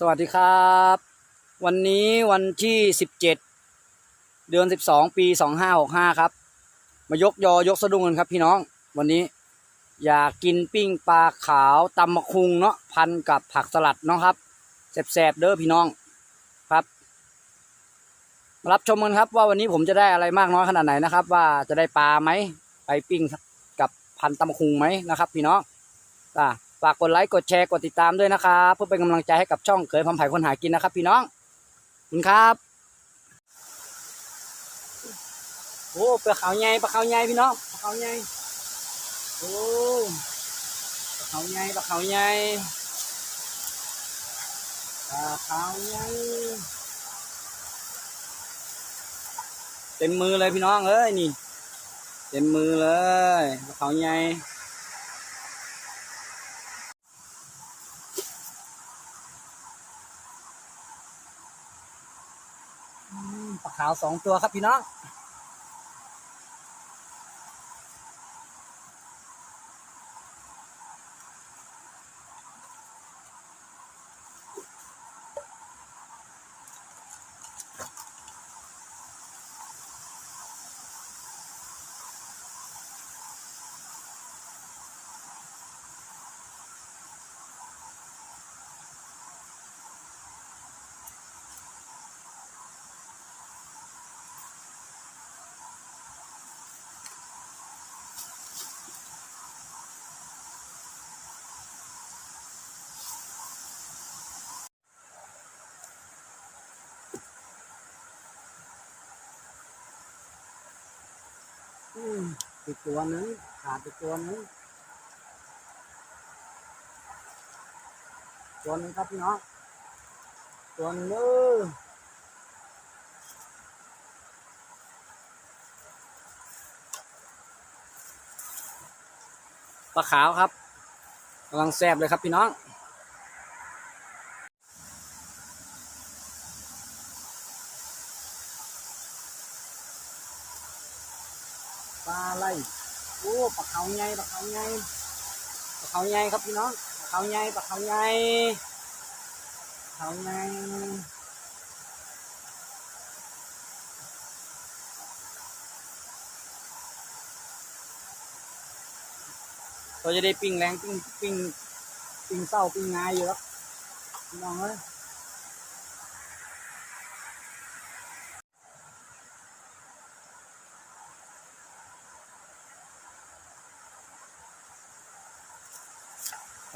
สวัสดีครับ วันนี้วันที่สิบเจ็ดเดือนสิบสองปีสองห้าหกห้าครับ มายกยอยกสะดุ้งกันครับพี่น้อง วันนี้อยากกินปิ้งปลาขาวตำมะคุงเนาะพันกับผักสลัดเนาะครับแสบๆเด้อพี่น้องครับมารับชมกันครับว่าวันนี้ผมจะได้อะไรมากน้อยขนาดไหนนะครับ ว่าจะได้ปลาไหมไปปิ้งกับพันตำมะคุงไหมนะครับ พี่น้องอ่า ฝากกดไลค์กดแชร์กดติดตามด้วยนะครับเพื่อเป็นกำลังใจให้กับช่องเคยพำไผ่คนหากินนะครับ พี่น้องคุณครับโอ้ปลาขาวใหญ่ปลาขาวใหญ่พี่น้องปลาขาวใหญ่โอ้ปลาขาวใหญ่ปลาขาวใหญ่ปลาขาวใหญ่เต็มมือเลยพี่น้องเอ้ยนี่เต็มมือเลยปลาขาวใหญ่ อืมปลา ขาวสองตัวครับพี่น้อง อืมอีกตัวนึงขาดอีกตัวนึงตัวนึงครับพี่น้องตัวนึงปลาขาวครับกำลังแซ่บเลยครับพี่น้อง ปลาอะไรโอ้ปลาเขาใหญ่ปลาเขาใหญ่ปลาเขาใหญ่ครับพี่น้องปลาเขาใหญ่ปลาเขาใหญ่ปลาเขาใหญ่เราจะได้ปิ้งแรงปิ้งปิ้งปิ้งเศร้าปิ้งงายอยู่ครับน้องเอ้ย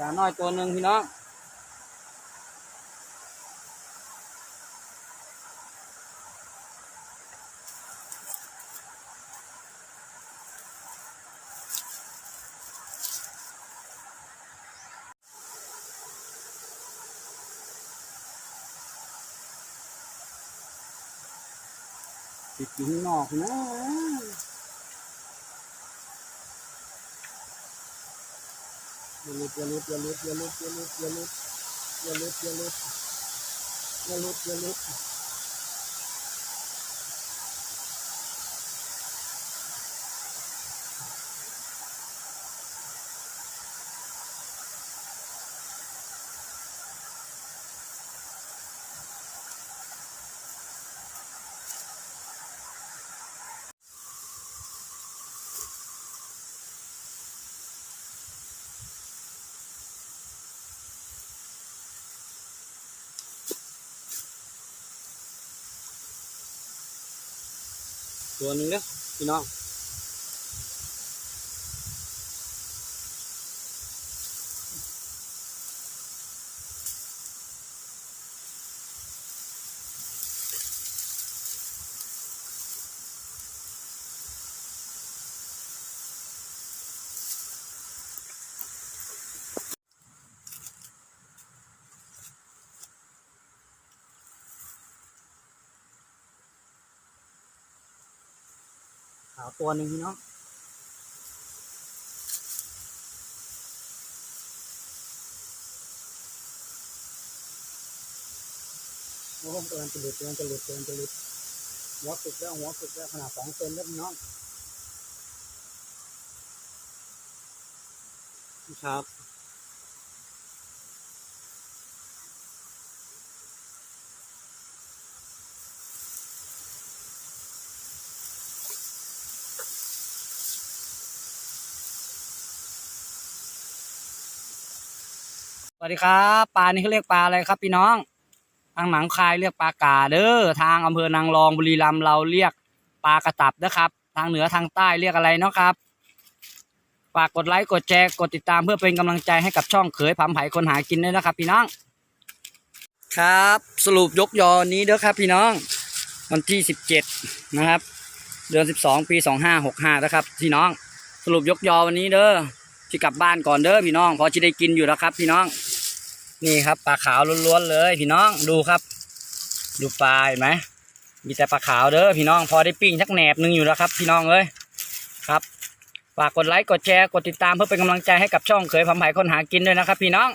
ปลาน้อยตัวหนึ่งพี่น้องติดอยู่ข้างนอกนะ อย่าลุดอย่าลุดอย่าลุดอย่าลุดอย่าลุดอย่าลุดอย่าลุดอย่าลุดอย่าลุดอย่าลุด ตัวหนึ่งเด้อพี่น้องาวตัวหนึ่งเนาะโอ้โหเตือนจะหลุดเตือนจะหลุดเตือนจะหลุดหัวสุดแล้วหัวสุดแล้วขนาดสองเซนแล้วน้องครับ วัสดีครับปลานี่เขาเรียกปลาอะไรครับพี่น้อง ทางหนังคายเรียกปลากาเด้อทางอำเภอนางรองบุรีรัมย์เราเรียกปลากระตับนะครับ ทางเหนือทางใต้เรียกอะไรเนาะครับฝากกดไลค์กดแชร์กดติดตามเพื่อเป็นกำลังใจให้กับช่องเขยผำไผ่คนหากินด้วยนะครับ พี่น้อง ครับ สรุปยกยอนี้เด้อครับ พี่น้องวันที่สิบเจ็ดนะครับ เดือนสิบสองปีสองห้าหกห้านะครับ พี่น้อง สรุปยกยอวันนี้เด้อที่กลับบ้านก่อนเด้อพี่น้องพอจะได้กินอยู่แล้วครับ พี่น้อง นี่ครับปลาขาวล้วนๆเลยพี่น้องดูครับ ดูปลาเห็นไหมมีแต่ปลาขาวเด้อพี่น้องพอได้ปิ้งชักแหนบหนึ่งอยู่แล้วครับ พี่น้องเอ้ยครับฝากกดไลค์กดแชร์กดติดตามเพื่อเป็นกำลังใจให้กับช่องเคยพำไผ่คนหากินด้วยนะครับ พี่น้อง